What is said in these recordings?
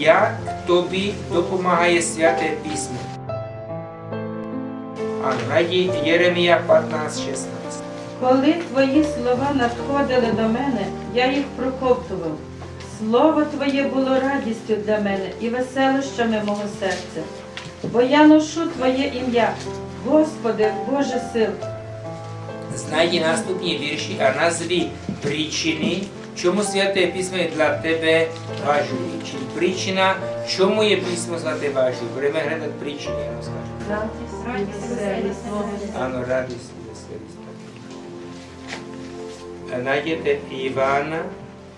jak тобі допомагає Святе Письмо. А Єремія 15, 16. Коли твої слова надходили до мене, я їх проковтував. Слово Твоє було радістю для мене і веселощами мого серця. Бо я ношу Твоє ім'я, Господи, Боже сил. Знайди наступні вірші, а назві причини, чому Святе Письмо є для тебе важливе. Чи причина, чому є Письмо для тебе важливе. Будемо глядати причини, я вам скажу. Áno, радість і веселість. Найдете Івана,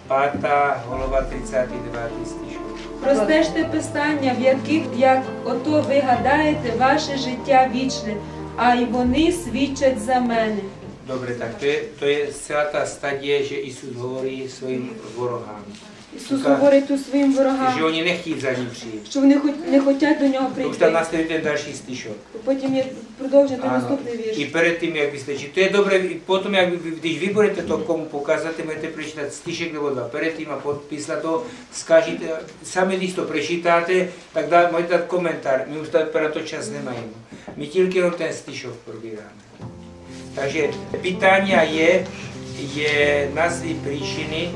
5 голова 39 стишок. Простежте писання, в яких, як ото ви гадаєте, ваше життя вічне, а й вони свідчать за мене. Добре, так то є, то є ця та стадія, що Ісус говорить своїм ворогам. Ісус говорить у своїм ворогам, вони не хочуть за ним прийти. що вони хоч- не хочуть до нього То ж там прийти. настоїть ten další стишок. Потім є продовжити Áno. наступний І вірш. перед тим, як ви стачі. То є добре, і потім, як ви, když ви будете то кому показати, можете прочитати стишок nebo два. Перед тим, а по- після того скажете, to прочитаєте, так да, можете дати коментар. Ми вже про то час не маємо. Ми тільки на ten стишок пробираємо. Takže питання є, є назви причини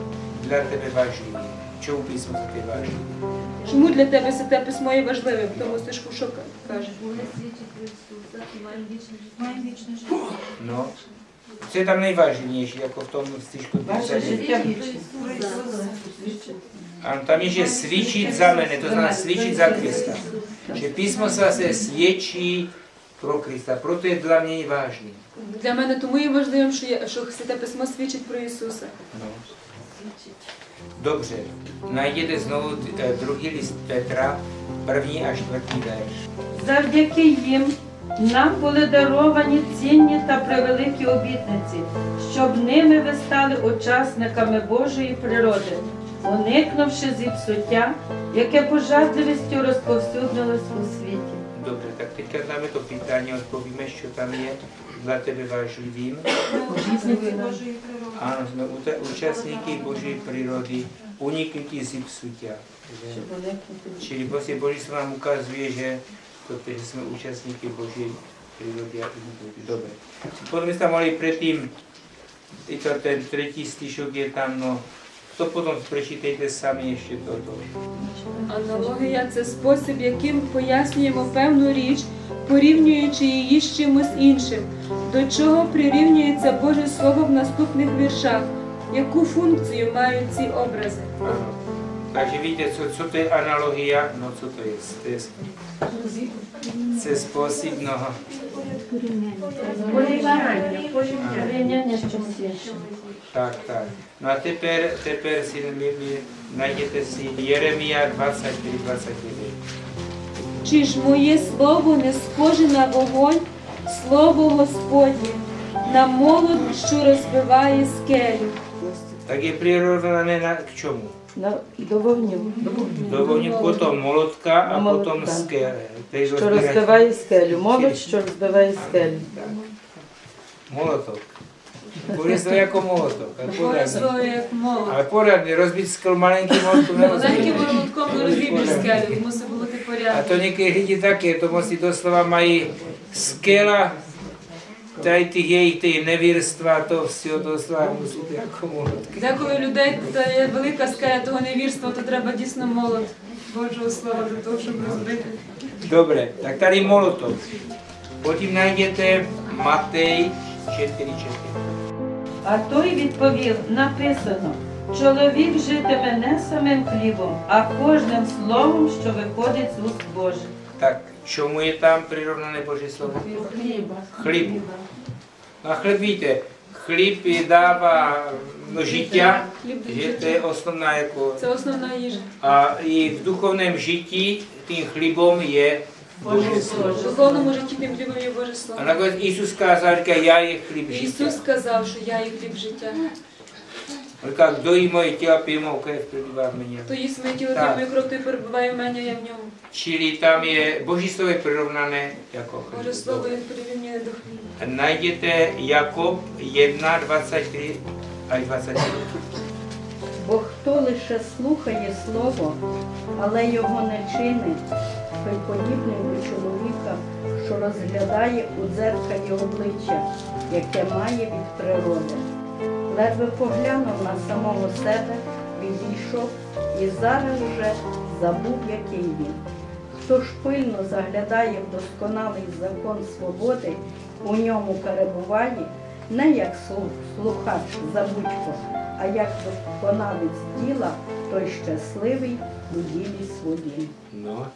для тебе важливі. Чому письмо за тебе важливе? Чому для тебе святе письмо є важливим? В тому стишку що ка- каже? Вони свідчать про Ісуса і маємо вічне життя. Маємо вічне життя. No, co je tam nejvážnější, jako v tom stižku Ваше 39? життя Про вічне. Ісуса. A tam je, že svědčit za mene, to znamená svědčit za Krista. Svědčí pro Krista, proto je dla mě vážný. Для мене тому є важливим, що, є, що святе письмо свідчить про Ісуса. No. Dobře, najděte znovu eh, druhý list Petra, první a čtvrtý. Завдяки їм нам були даровані цінні та превеликі обітниці, щоб ними ви стали учасниками Божої природи, уникнувши зіпсуття, яке пожадливістю розповсюднилось у світі. Dobře, tak teďka známe to pýtání, odpovíme, co tam je dla tebe vážlivým. Ano, jsme účastníky Boží přírody, uniknutí z psutia. Čili prostě Boží se nám ukazuje, že, to, že jsme účastníky Boží přírody a uniknutí. Dobře. Potom jsme tam mali předtím, i to ten třetí stišok je tam, no, to potom самі ще до того. Аналогія це спосіб, яким пояснюємо певну річ, порівнюючи її з чимось іншим, до чого прирівнюється Боже Слово в наступних віршах, яку функцію мають ці образи. Takže víte, co, co to je analogia? No co to je? To je, to je způsob, іншим. tak, tak. No a teper, teper si my, my, najděte si Jeremia 23, 29. Чи ж моє слово не схоже на вогонь, слово Господнє, на молот, що розбиває скелю. Tak je přirovnané na, k čemu? На- До вогню, potom molotka a Na potom molotka. skele. který що розбиває скелю. Молодь, що розбиває скелю. To jako molotok. ale Боже pořádný. слово як молот. Ale pořádný, rozbít skl malenькý molotku Маленьким nerozbiješ. молотком не розбібиш скелю, мусить бути A порядок. to někdy lidi také, to musí doslova mají skela, tady těch jejich těch nevírstva, to всього doslova musí být jako. Деколи людей та є велика скеля того невірства, то треба дійсно молот Божого слова для того, щоб розбити. Dobré, tak tady molotov. Potom najdete Matej 4.4. А той відповів, написано, чоловік житиме не самим хлібом, а кожним словом, що виходить з уст Божих. Tak čemu je tam přirovnané Boží slovo? Chlibu. No a chleb víte, chlib je dává no, žitě, Хліб že to je osnovná jako... це основна їжа. A i v duchovném žití tím chlibom je Boží slovo. В духовному житті тим хлібом є Боже слово. nakonec Isus kázal, říká, já je chlib Ісус žitě. сказав, що я є хліб життя. Kdo jí moje těla, pije mou krev, přebývá v mně. Хто їсть моє тіло, мою кров, той перебуває в мене, я в ньому. Čili tam je, Boží slovo je přirovnané jako хліба. Najděte Jakob 1, 24 až 27. Бо хто лише слухає слово, але його не чинить, той подібний до чоловіка, що розглядає у дзеркалі обличчя, яке має від природи. Ледве поглянув на самого себе, відійшов і зараз вже забув, який він. Хто ж пильно заглядає в досконалий закон свободи, у ньому перебуває, не як слу- слухач забудько, а як виконавець діла, той щасливий у ділі своїм. No,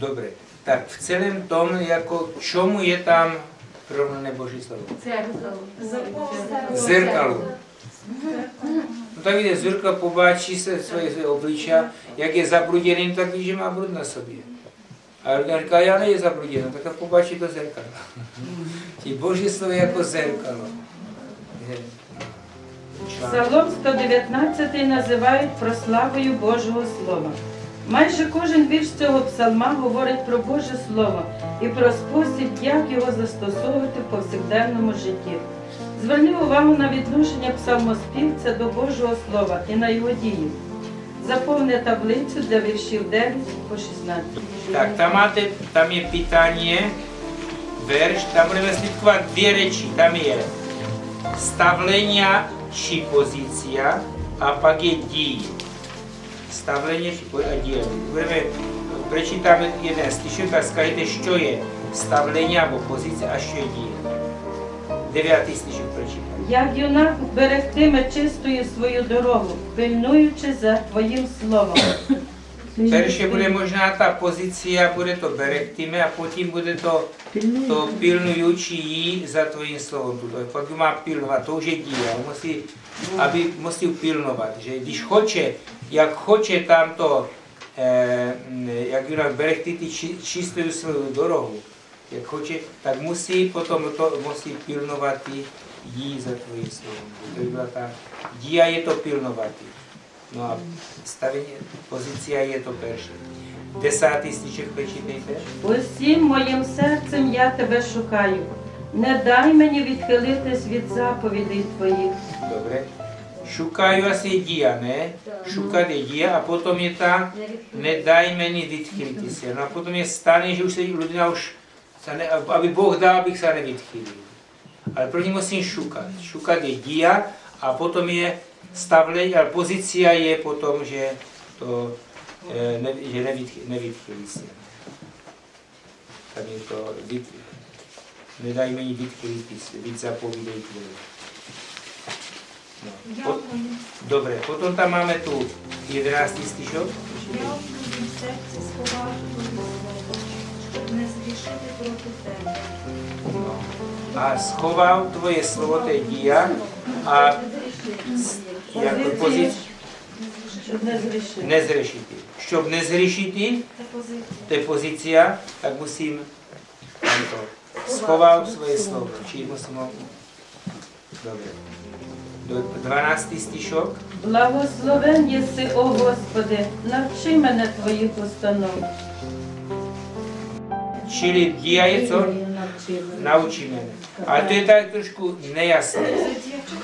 dobre. Tak v celém tom, jako čomu je tam rovnané Boží slovo? Zrkalo. No tak vidíte, zrkalo pobáčí se svoje, svoje obličia, jak je zabruděný, tak ví, že má brud zabruděný, tak to pobáčí to zrkalo. Tí Boží slovo je jako zrkalo. Je, článek. Псалом 119 називають прославою Божого Слова. Майже кожен вірш цього псалма говорить про Боже Слово і про спосіб, як його застосовувати в повсякденному житті. Зверніть увагу на відношення псалмоспівця до Божого Слова і на його дії. Заповни таблицю для віршів 9 по 16. Tak, tam máte, tam je pytanie, verš, tam budeme slidkovat dvě reči, tam je stavlenia či pozícia a pak je díj. Stavlenie či a díj. Budeme, prečítáme jeden stišek a skažete, čo je stavlenie alebo pozícia a čo je díj. Devátý stišek prečítam. Як юнак берегтиме чистою свою дорогу, пильнуючи за твоїм словом. Takže bude možná ta pozice, bude to berektime a potom bude to, to pilnující jí za tvojím slovem. Tuto. Pak má pilnovat, to už je díl, musí, aby musí pilnovat, že když hoče, jak chce tamto, eh, mm, jak jinak berektity či, čistují svou dorohu, jak chce, tak musí potom to, musí pilnovat jí za tvojím slovem. To byla ta, díja je to pilnovat. No a stavenie, pozícia je to перше. Десятий стічок прочитайте. Усім моїм серцем я тебе шукаю. Не дай мені відхилитись від заповідей твоїх. Добре. Шукаю asi дія, не? Шукати дія, а потім є та не дай мені відхилитися. Ну, а потім є стане, що вже людина už sa ne, aby Boh dal, abych sa nevytchýlil. Ale první musím šukat. Šukat je dia a potom je stavlení, ale pozícia je potom, že to eh, ne, že nevytchy, nevytchýlí se. Tam je to, vyt, nedaj meni vytchýlit se, víc zapovídej tvoje. No. Po, dobre, potom tam máme tu 11. stišok. Я в моїм серці сховав твоє слово, щоб не згрішити проти тебе. No. A schoval tvoje slovo, to je dia, a jako pozici Щоб не зрішити. nezrešiti. Щоб не zrešiti, Це позиція. Schoval svoje slovo, či musím ho... Dobre. Do 12. stišok. Благословен єси, о Господи, навчи мене твоїх установ. Čili dia je co? Naučí mene. Ale to je tak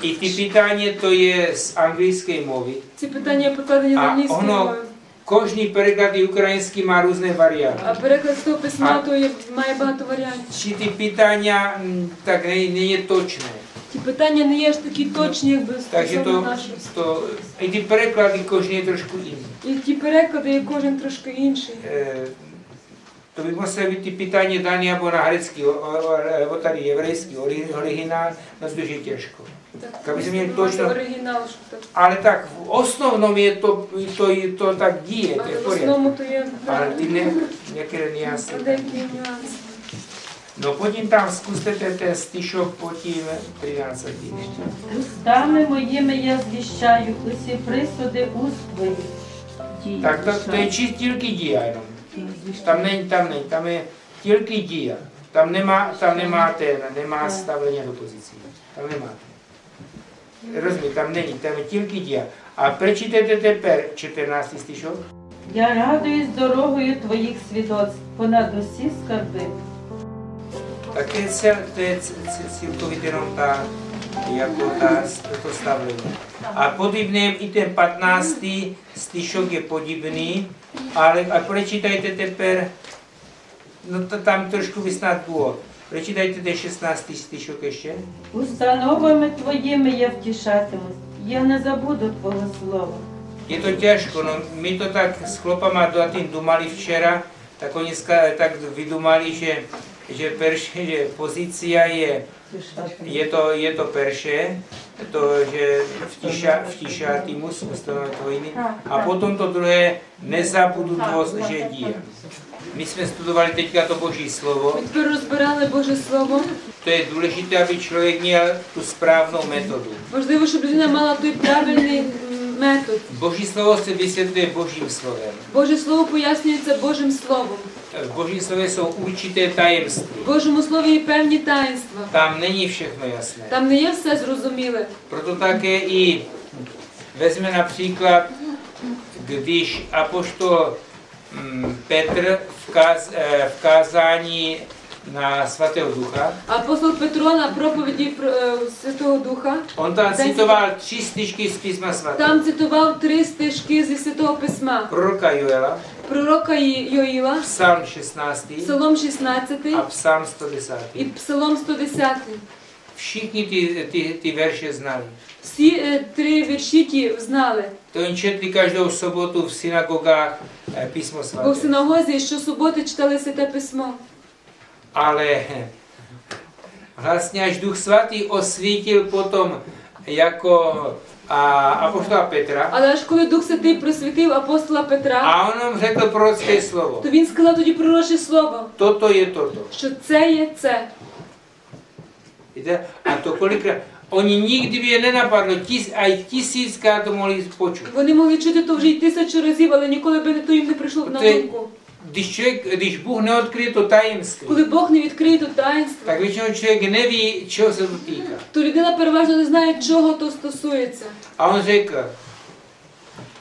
I ty pytanie to je z anglickej mовy. Ці питання покладені на А англійську воно кожний переклад і український має різні варіанти. А переклад з того письма то є, має багато варіантів. Чи ті питання так не, не є точне. Ті питання не є ж такі точні, якби Так що то, нашого. то і ті переклади кожен є трошки інші. І ті переклади є кожен трошки інший. Е, to by muselo byť ty pytanie dané alebo na grecký, hebrejský ori- originál, no to je těžko. Так, мати точно- оригінал, так. Ale tak v osnovnom je to, to, to tak díje, to Але в основному то є Ale ty ne, některé niansy. деякі нюанси. Tam zkuste ten, ten styšok pod tím 13. Устами моїми я звіщаю усі присуди уст твоїх. Tak to, to je čist tільки дія jenom. Tam není, tam není, tam je tільки дія. Tam nemá, tam nemá ten, nemá stavlení do pozicí. Tam nemáte. Tam není, tam je tільки дія. A prečítejte тепер 14 стишок. Я радуюсь дорогою твоїх свідоцтв, понад усі скарби. C- c- cílkovit jenom ta, jako ta. A podobně i ten 15. stišok je podobný, ale a prečítajte teper, no to tam trošku by snad bylo. Prečítajte ten 16. stišok ještě. Установами твоїми я втішатимусь, я не забуду Твого слова. Je to těžko, no my to tak s chlopama do tím dumali včera, tak oni ska, tak vydumali, že, že, perše, že pozícia je, je to, je to perše, to, že vtiša, vtišatimus, ustanovit tvojimi, a potom to druhé, nezabudu tvo, že díja. My jsme studovali teďka to Boží slovo, Ми тепер розбирали Боже Слово. to je důležité, aby člověk měl tu správnou metodu. Важливо, щоб людина мала той правильний метод. Boží slovo se vysvětluje Božím slovem. Боже Слово пояснюється Божим Словом. V Božím slově jsou určité tajemství. В Божому Слові є певні таїнства. Tam není všechno jasné. Там не є все зрозуміле. Proto také i vezme například, když apoštol mm, eh, v kázání na svatého ducha, Апостол Петро на проповіді е, Святого Духа tam Ten- citoval tři styčky z písma svatého. там цитував три стежки зі Святого Письма: Proroka Joela, пророка Йоїла, Psalm 16 Псалом 16 a Psalm 110. і Псалом 110. Všichni ty, ty, ty verše znali. Всі е, три вірші ті знали. Oni četli každou sobotu v synagogách eh, písmo Бо в синагозі щосуботи читали Святе Письмо. Ale vlastně až Duch Svatý osvítil potom jako a, Petra Але аж коли Дух Святий просвітив апостола Петра, a on nám řekl prorocké slovo. то він сказав тоді пророче слово, Toto je toto. що це є це. Víte? A to kolikrát, oni nikdy by je nenapadlo, tis, a tisíckrát to mohli počuť. Вони могли чути то вже й тисячу разів, але ніколи би то їм не прийшло на думку. Když, člověk, když Bůh neodkryje to tajemství, Коли Бог не відкриє то таїнство, tak většinou člověk neví, čeho se to týká. то людина переважно не знає, чого то стосується. A on řekl,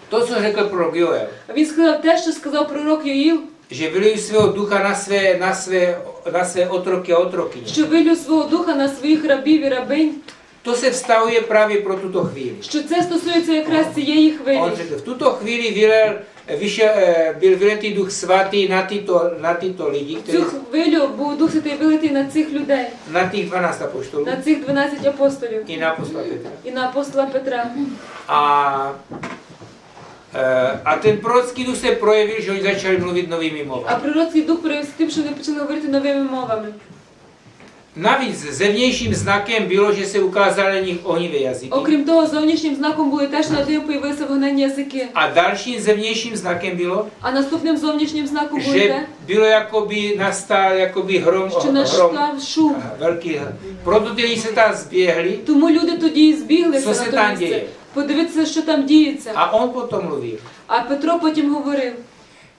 to, co řekl prorok Joel, А він сказав те, що сказав пророк Йоїл, že vylují svého ducha na své, na své, na své otroky a otrokyně. що вилю свого духа на своїх рабів і рабинь, To se vztahuje právě pro tuto chvíli. що це стосується якраз цієї хвилі. On řekl, v tuto chvíli vylel, vyšel, eh, byl vyletý duch svatý na tyto, na tyto lidi, В цю хвилю був Дух Святий вилитий на цих людей, na těch 12 apoštolů на цих 12 апостолів i na apostola Petra. і на апостола Петра. A, eh, ten prorocký duch se projevil, že oni začali mluvit novými А mluvami. пророцький дух проявився тим, що вони почали говорити новими мовами. Navíc zevnějším znakem bylo, že se ukázaly na nich ohnivé jazyky. Окрім того, зовнішнім знаком були те, що над ним появилися вогненні язики. A dalším zevnějším znakem bylo, А наступним зовнішнім знаком було že те, bylo jakoby nastal jakoby hrom, що hrom настав шум. velký. Proto ty lidi se tam zběhli Тому люди тоді збіглися Що на це то там місце, діє? подивитися, що там діється. a on potom mluvil. А Петро потім говорив.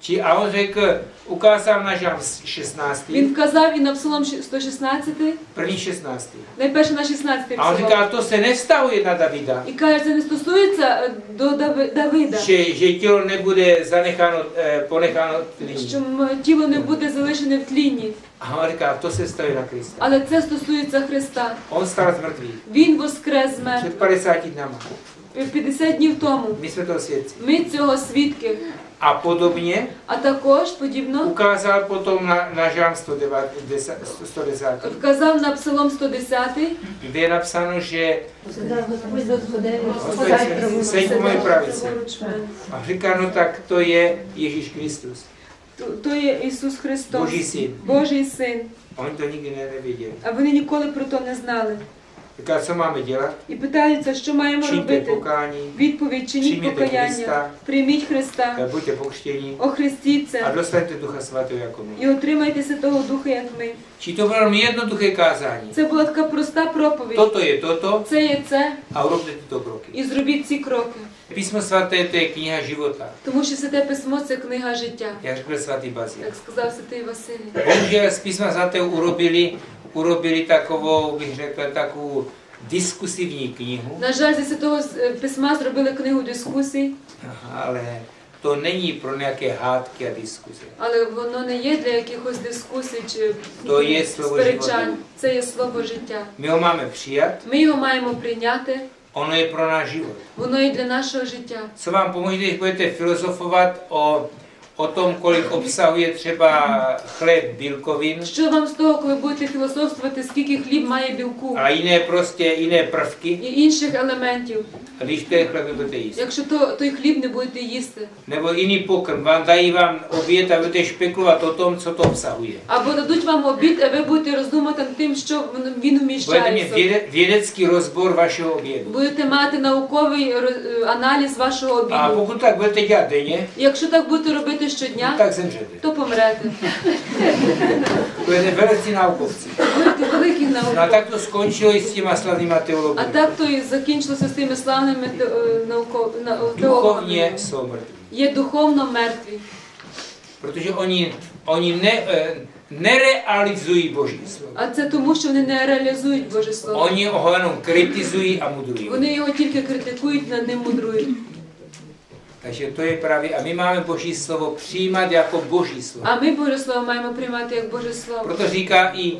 Či, a on řekl, ukázal na žám 16. Він вказав і на Псалом 116, první 16. найперше на 16 A on псалом. říká, to se nevztahuje na Davida, І каже, це не стосується е, до Дави- Давида, že, že tělo nebude zanecháno, eh, ponecháno tliní. що м, тіло не буде залишене в тлінні. A on říká, to se vztahuje na Krista. Але це стосується Христа. On stal z mrtvých Він воскрес з мертвих 50 dnama. 50 днів тому. Jsme toho svědci. Ми цього свідки. A podobně А також подібно ukázal potom na, na žám 110, 110, вказав на Псалом 110, kde je napsáno, že Hospodin, seď po mojej pravici. A říká, no tak to je Ježíš Kristus, То- То є Ісус Христос, Boží syn. Божий син. Oni to nikdy ne- nevěděli. А вони ніколи про то не знали. Říká, co máme dělat? І питаються, що маємо Čiňte робити. pokání, Відповідь чиніть Прийміть покаяння, Христа. прийміть Христа, eh, buďte pokřtění a охрестіться dostaňte Ducha Svatého jako my. і отримайте Святого Духа, як ми. Či to bylo velmi jednoduché kázání. Це була така проста проповідь. Toto je toto Це є це, a urobte tyto kroky. і зробіть ці кроки. Svaté to je kniha života, Тому що Святе Письмо це книга життя, jak řekl svatý Bazil. як сказав Святий Василій. Bohužel z písma svatého urobili, urobili takovou, bych řekl, takovou diskusivní knihu, На жаль, зі Святого е, Письма зробили книгу дискусій, ale to není pro nějaké hádky a diskuze. Але воно не є для якихось дискусій чи То є слово сперечань. Це є слово життя. My ho máme přijat, Ми його маємо прийняти. ono je pro náš život. Воно є для našeho життя. Co vám pomůže, když budete filozofovat o, o tom, kolik obsahuje třeba chléb bílkovin Що вам з того, коли будете філософствувати, скільки хліб має білку a jiné prostě jiné prvky, і інших елементів, když ten chléb nebudete jíst. якщо то, той хліб не будете їсти? Nebo jiný pokrm, vám dají vám oběd a budete špekulovat o tom, co to obsahuje. Або дадуть вам обід, а ви будете роздумати над тим, що він Budete вміщає. mít в собі. věde, vědecký rozbor vašeho obědu. Будете мати науковий роз- аналіз вашого A обіду. pokud tak budete dělat denně, Якщо так будете робити щодня, tak zemřete. то помрете. Budete velicí naukovci. Будете великих No a наук. tak to skončilo i s těma slavnýma А так то і закінчилося з тими славними е, науко- на- Duchovně теологами. jsou mrtví. Є духовно мертві, Protože oni, oni ne, nerealizují Boží slovo. а це тому, що вони не реалізують Боже Слово. Oni ho jenom kritizují a mudrují. Вони його тільки критикують, над ним мудрують. Takže to je právě, a my máme Boží slovo přijímat jako Boží slovo. А ми Боже Слово маємо приймати як Боже Слово. Proto říká i,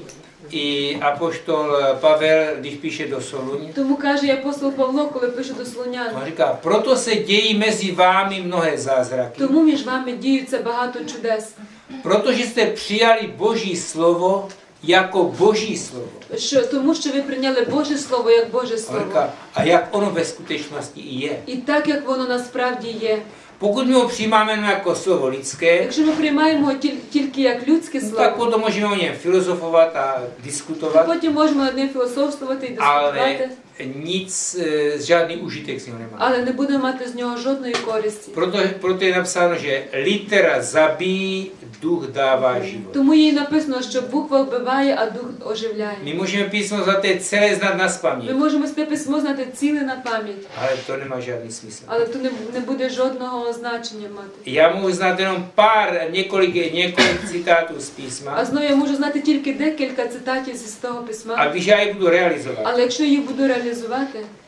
i apoštol Pavel, když píše do Soluně, Тому каже і апостол Павло, коли пише до Солонян. on říká, proto se dějí mezi vámi mnohé zázraky, Тому між вами діються багато чудес. protože jste přijali Boží slovo jako Boží slovo. Що, тому що ви прийняли Боже Слово як Боже On Слово. říká, a jak ono ve skutečnosti i je. І так, як воно насправді є. Pokud my ho přijímáme jenom jako slovo lidské, Якщо ми приймаємо тіль- тільки як людське no, tak слово, potom můžeme o něm filozofovat a то diskutovat, потім можемо над ним філософствувати і ale дискутувати, nic, eh, žádný užitek z něho nemá. але не будемо мати з нього жодної. Proto, proto je napsáno, že litera zabíjí, duch dává život. Тому їй написано, що буква вбиває, а дух оживляє. My můžeme písmo za té celé znát na Ми можемо це письмо знати ціле на пам'ять, ale to nemá žádný smysl. але то не, не буде жодного значення мати. Já mohu znát jenom pár, několik, několik citátů z А písma знову я можу знати тільки декілька цитатів зі того a письма. když já je budu realizovat, Але якщо їх буду реалізувати,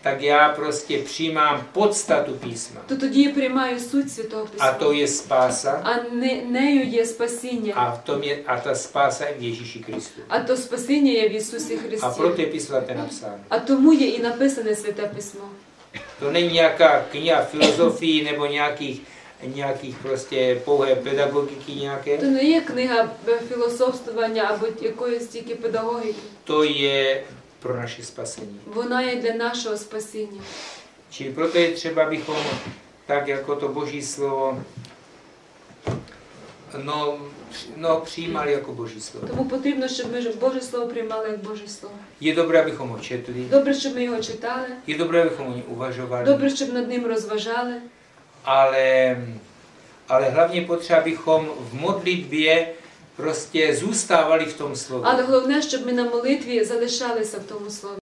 tak já prostě přijímám podstatu písma. то тоді я приймаю суть святого письма. to je spása А не, нею є спасіння. a, v tom je, a ta spása je v Ježíši А то спасіння є в Ісусі Христі. proto je písmo zlaté napsáno. А тому є і написане святе письмо. To není nějaká kniha filozofii nebo nějakých, nějakých prostě pouhé pedagogiky nějaké. То не є книга е, філософствування або якоїсь тільки педагогіки. To je pro naše spasení. Вона є для нашого спасіння. Čili proto je třeba, abychom tak jako to Boží slovo no, no, přijímali jako Boží slovo. Тому потрібно, щоб ми Боже Слово приймали як Боже Слово. Je dobré, abychom ho četli, Добре, щоб ми його читали, je dobré, abychom o něm uvažovali, добре, щоб над ним розважали, ale, ale hlavně potřeba, abychom v modlitbě prostě зуставали в тому слові. але головне, щоб ми на молитві залишалися в тому слові.